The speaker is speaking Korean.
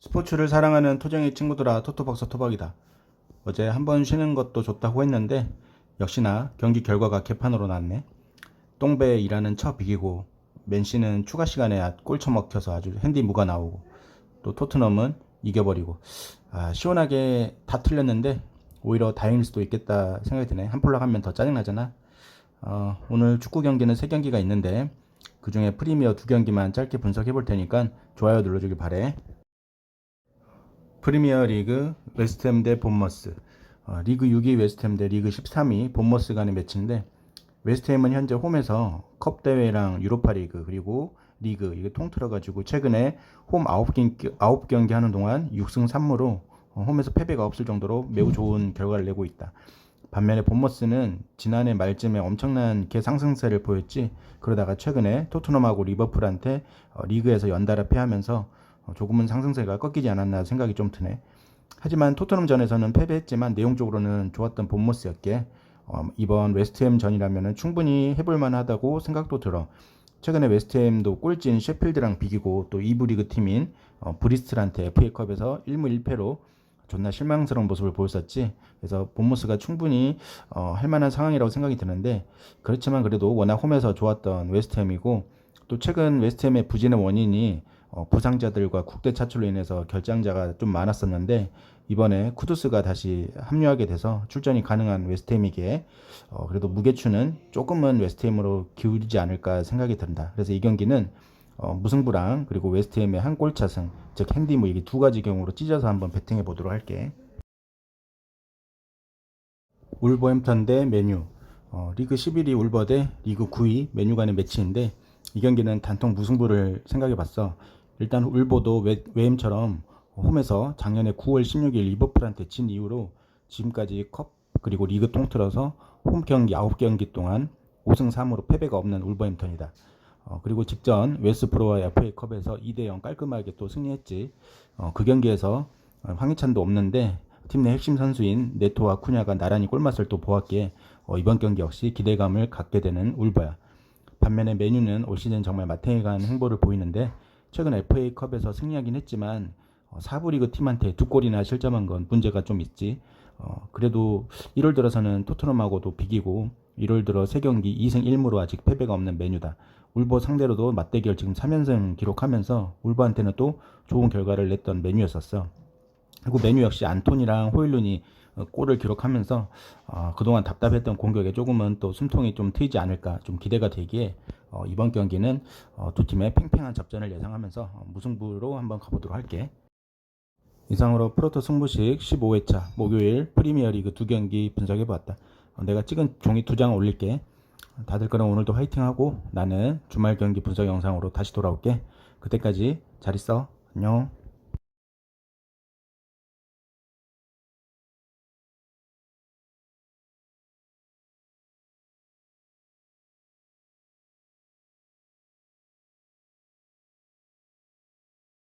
스포츠를 사랑하는 토정이 친구들아 토토박사 토박이다. 어제 한 번 쉬는 것도 좋다고 했는데 역시나 경기 결과가 개판으로 났네. 똥배 일하는 쳐 비기고 맨시는 추가 시간에 아- 골 처먹혀서 아주 핸디 무가 나오고 또 토트넘은 이겨버리고 아, 시원하게 다 틀렸는데 오히려 다행일 수도 있겠다 생각이 드네. 한 폴락 하면 더 짜증나잖아. 어, 오늘 축구 경기는 세 경기가 있는데 그 중에 프리미어 두 경기만 짧게 분석해 볼 테니까 좋아요 눌러주길 바래. 프리미어 리그 웨스트햄 대 본머스 어, 리그 6위 웨스트햄 대 리그 13위 본머스 간의 매치인데 웨스트햄은 현재 홈에서 컵 대회랑 유로파 리그 그리고 리그 이게 통틀어 가지고 최근에 홈 9경기, 9경기 하는 동안 6승 3무로 홈에서 패배가 없을 정도로 매우 좋은 결과를 내고 있다. 반면에 본머스는 지난해 말쯤에 엄청난 개상승세를 보였지 그러다가 최근에 토트넘하고 리버풀한테 어, 리그에서 연달아 패하면서 어, 조금은 상승세가 꺾이지 않았나 생각이 좀 드네. 하지만 토트넘전에서는 패배했지만 내용적으로는 좋았던 본모스였기에 어, 이번 웨스트햄 전이라면 충분히 해볼 만하다고 생각도 들어. 최근에 웨스트햄도 꼴찌인 셰필드랑 비기고 또 2부 리그 팀인 어, 브리스틀한테 FA컵에서 1무 1패로 존나 실망스러운 모습을 보였었지. 그래서 본모스가 충분히 어, 할 만한 상황이라고 생각이 드는데 그렇지만 그래도 워낙 홈에서 좋았던 웨스트햄이고 또 최근 웨스트햄의 부진의 원인이 어, 부상자들과 국대 차출로 인해서 결장자가 좀 많았었는데 이번에 쿠두스가 다시 합류하게 돼서 출전이 가능한 웨스트햄이기에 어, 그래도 무게추는 조금은 웨스트햄으로 기울이지 않을까 생각이 든다. 그래서 이 경기는 어, 무승부랑 그리고 웨스트햄의 한 골 차승 즉 핸디무 이게 두 가지 경우로 찢어서 한번 베팅해 보도록 할게. 울버햄턴 대 메뉴 어, 리그 11위 울버 대 리그 9위 메뉴 간의 매치인데 이 경기는 단통 무승부를 생각해 봤어. 일단 울버도 웨, 웨임처럼 홈에서 작년에 9월 16일 리버풀한테 진 이후로 지금까지 컵 그리고 리그 통틀어서 홈 경기 9경기 동안 5승 3무로 패배가 없는 울버햄턴이다. 어, 그리고 직전 웨스프로와 FA컵에서 2대0 깔끔하게 또 승리했지. 어, 그 경기에서 어, 황희찬도 없는데 팀 내 핵심 선수인 네토와 쿠냐가 나란히 골맛을 또 보았기에 어, 이번 경기 역시 기대감을 갖게 되는 울버야. 반면에 메뉴는 올 시즌 정말 마탱이간 행보를 보이는데 최근 FA컵에서 승리하긴 했지만 어, 4부 리그 팀한테 두 골이나 실점한 건 문제가 좀 있지. 어, 그래도 1월 들어서는 토트넘하고도 비기고 1월 들어 3경기 2승 1무로 아직 패배가 없는 메뉴다. 울버 상대로도 맞대결 지금 3연승 기록하면서 울버한테는 또 좋은 결과를 냈던 메뉴였었어. 그리고 메뉴 역시 안톤이랑 호일룬이 어, 골을 기록하면서 어, 그동안 답답했던 공격에 조금은 또 숨통이 좀 트이지 않을까 좀 기대가 되기에 어, 이번 경기는 어, 두 팀의 팽팽한 접전을 예상하면서 어, 무승부로 한번 가보도록 할게. 이상으로 프로토 승부식 15회차 목요일 프리미어리그 두 경기 분석해 보았다. 어, 내가 찍은 종이 두 장 올릴게. 다들 그럼 오늘도 화이팅하고 나는 주말 경기 분석 영상으로 다시 돌아올게. 그때까지 잘 있어. 안녕.